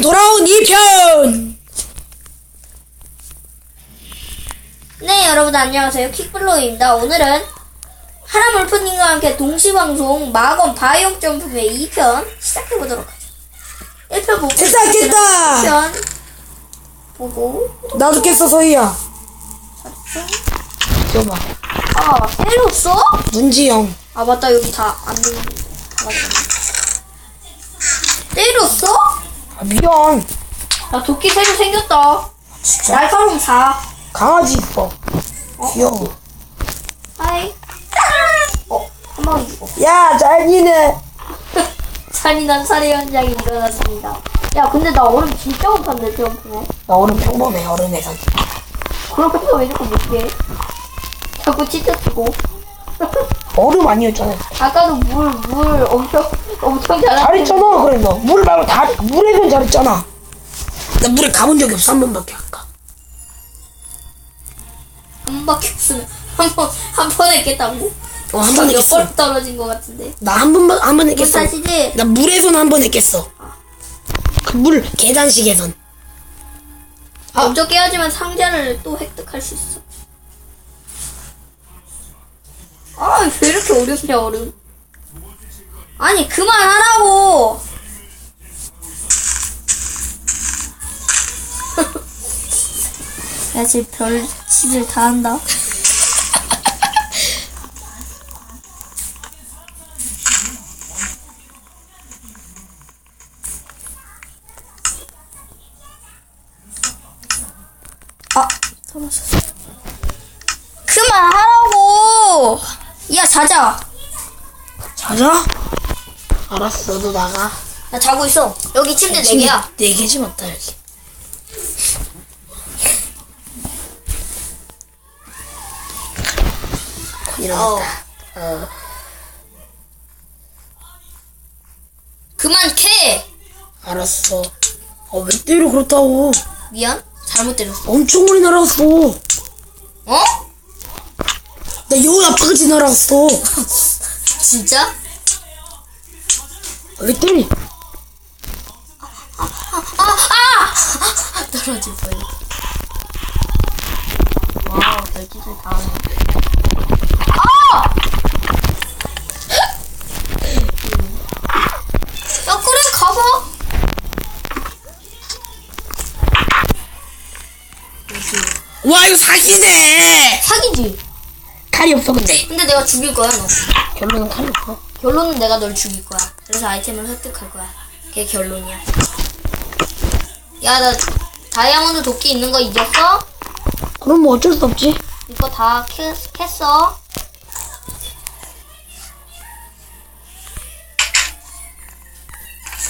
다시 돌아온 2편! 네, 여러분 안녕하세요. 킥블로우입니다. 오늘은 하라물프님과 함께 동시방송 마검 바이옴 점프의 2편 시작해보도록 하죠. 1편 보고 됐다, 깼다! 2편 보고 나도 깼어, 서희야. 줘봐. 아, 때렸어? 문지영. 아, 맞다. 여기 다 안 되는 맞다. 때렸어? 아, 미안. 나 도끼 새로 생겼다. 진짜. 날카로움 4. 강아지 있어. 귀여워. 하이. 어, 한 방에 죽어. 야, 잘기네. 잔인한 살해 현장이 일어났습니다. 야, 근데 나 얼음 진짜 못한데, 점프네. 나 오늘 평범해, 어른에선. 그러면서 왜 자꾸 못해? 자꾸 찢어지고. 얼음 아니었잖아. 아까도 물, 물 엄청, 엄청 잘하는데. 잘했잖아, 그래, 너. 물 말고 다, 물에선 잘했잖아. 나 물에 가본 적이 없어, 한 번밖에 아까. 한 바퀴 없으면, 한 번, 한 번에 깼다고? 어, 한 번에 깼어. 몇번 떨어진 것 같은데. 나 한 번만, 한 번에 문 깼어. 타시지? 나 물에서는 한 번에 깼어. 그 물, 계단식에선. 아. 먼저 깨야지만 상자를 또 획득할 수 있어. 아, 왜 이렇게 어렵냐, 얼음. 아니, 그만하라고! 야, 지금 별 짓을 다 한다. 아, 떨어졌어. 그만하라고! 야, 자자. 자자? 알았어, 너 나가. 나 자고 있어. 여기 침대 네 개야. 네 개지 맞다, 여기. 어. 어. 그만 캐! 알았어. 어, 왜 때려, 그렇다고. 미안. 잘못 때렸어. 엄청 많이 날아갔어. 어? 나 여기 아파까지 날아갔어. 진짜? 아, 왜 때리? 떨어질 뻔. 와, 별짓을 다. 아! 야, 그래, 가봐. 와, 이거 사기네! 사기지? 칼이 없어, 근데. 근데 내가 죽일 거야, 너. 결론은 칼이 없어. 결론은 내가 널 죽일 거야. 그래서 아이템을 획득할 거야. 그게 결론이야. 야, 나 다이아몬드 도끼 있는 거 잊었어? 그럼 뭐 어쩔 수 없지. 이거 다 캐, 캤어.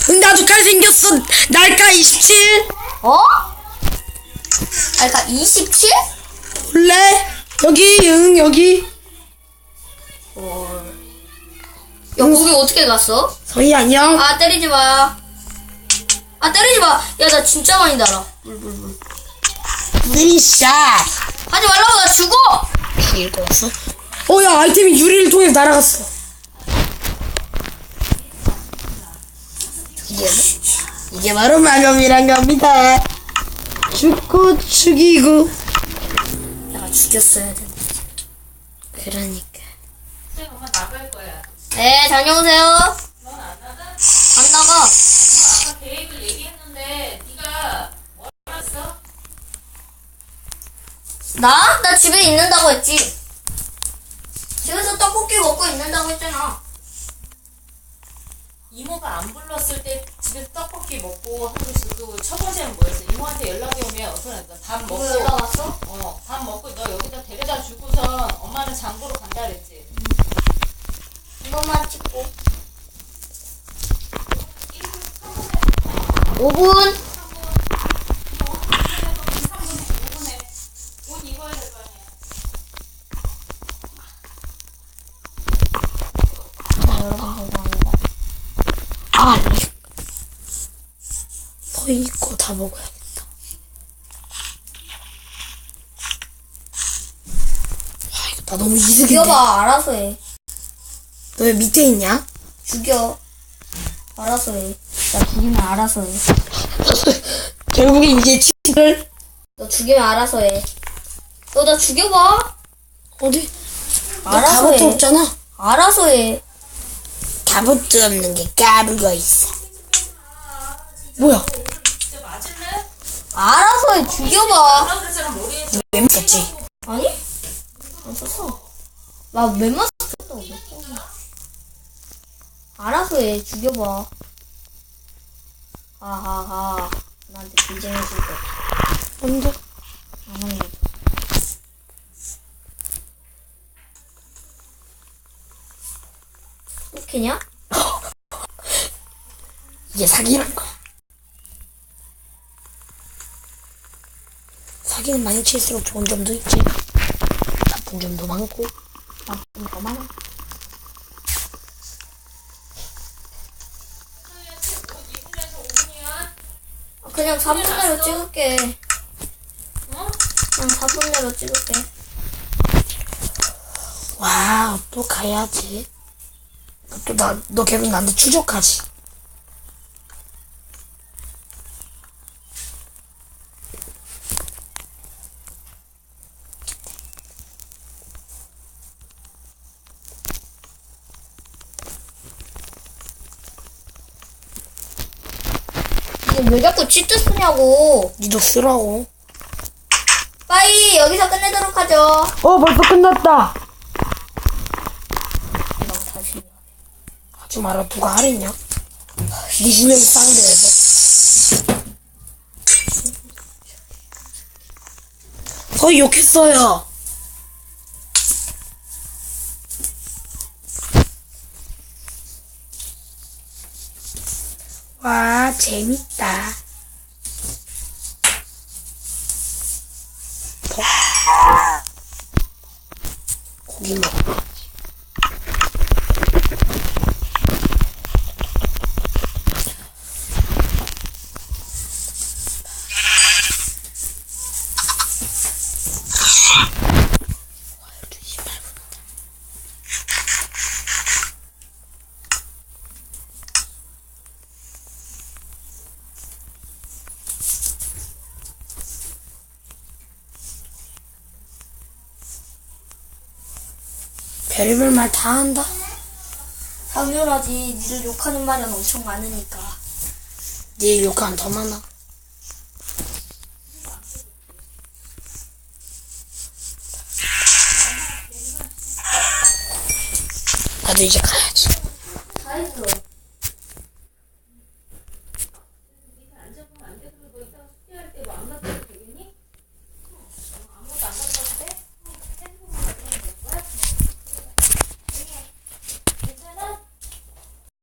응, 나도 칼 생겼어. 날카 27? 어? 아까 27? 원래? 여기, 응, 여기. 야, 거기 어떻게 갔어? 서희 안녕. 아, 때리지 마. 아, 때리지 마. 야, 나 진짜 많이 달아. 물, 물, 물. 쓰리샷. 하지 말라고, 나 죽어! 죽일 거였어? 어, 야, 아이템이 유리를 통해서 날아갔어. 이게, 이게 바로 마검이란 겁니다. 죽고 죽이고. 죽였어야 돼. 그러니까. 네, 다녀오세요. 안 나가. 나? 나 집에 있는다고 했지. 집에서 떡볶이 먹고 있는다고 했잖아. 이모가 안 불렀을 때 집에서 떡볶이 먹고 하고 있어도 첫 번째는 뭐였어? 이모한테 연락이 오면 어서 밥 먹고 뭐 연락 왔어? 어, 밥 먹고 너 여기다 데려다 주고선 엄마는 장보러 간다 그랬지. 이것만 찍고. 5분. 옷 입어야 될거 아니야. 아, 서희 거다 먹어야겠다. 아, 이거 나 너무 이득인데. 죽여봐, 알아서 해. 너 왜 밑에 있냐? 죽여. 알아서 해. 나 죽이면 알아서 해. 결국에 이제 치를 너 죽이면 알아서 해. 너 나 죽여봐. 어디? 너 알아서 해. 없잖아. 알아서 해. 갑옷도 없는 게 까불고 있어. 뭐야? 알아서 해. 죽여봐. 먹었지? 아니? 안 썼어. 나 웬만. 몇 번. 알아서 해. 죽여봐. 하하하. 나한테 빈정해줄 거. 언제? 안 할래. 이렇게냐? 이게 사기란 거야. 사기는 많이 칠수록 좋은 점도 있지. 나쁜 점도 많고. 나쁜 거 많아. 아, 그냥 4분 내로 찍을게. 어? 그냥 4분 내로 찍을게. 와, 또 가야지. 또 나, 너 계속 나한테 추적하지. 이거 왜 자꾸 치트 쓰냐고. 니도 쓰라고. 빠이 여기서 끝내도록 하죠. 어, 벌써 끝났다. 나 다시. 하지 마라, 누가 하랬냐? 니 실력이 쌍대에서. 거의 욕했어요. 와, 재밌다. 별의별 말 다 한다. 당연하지. 니를 욕하는 말은 엄청 많으니까. 네 욕한 더 많아. 나도 이제 가야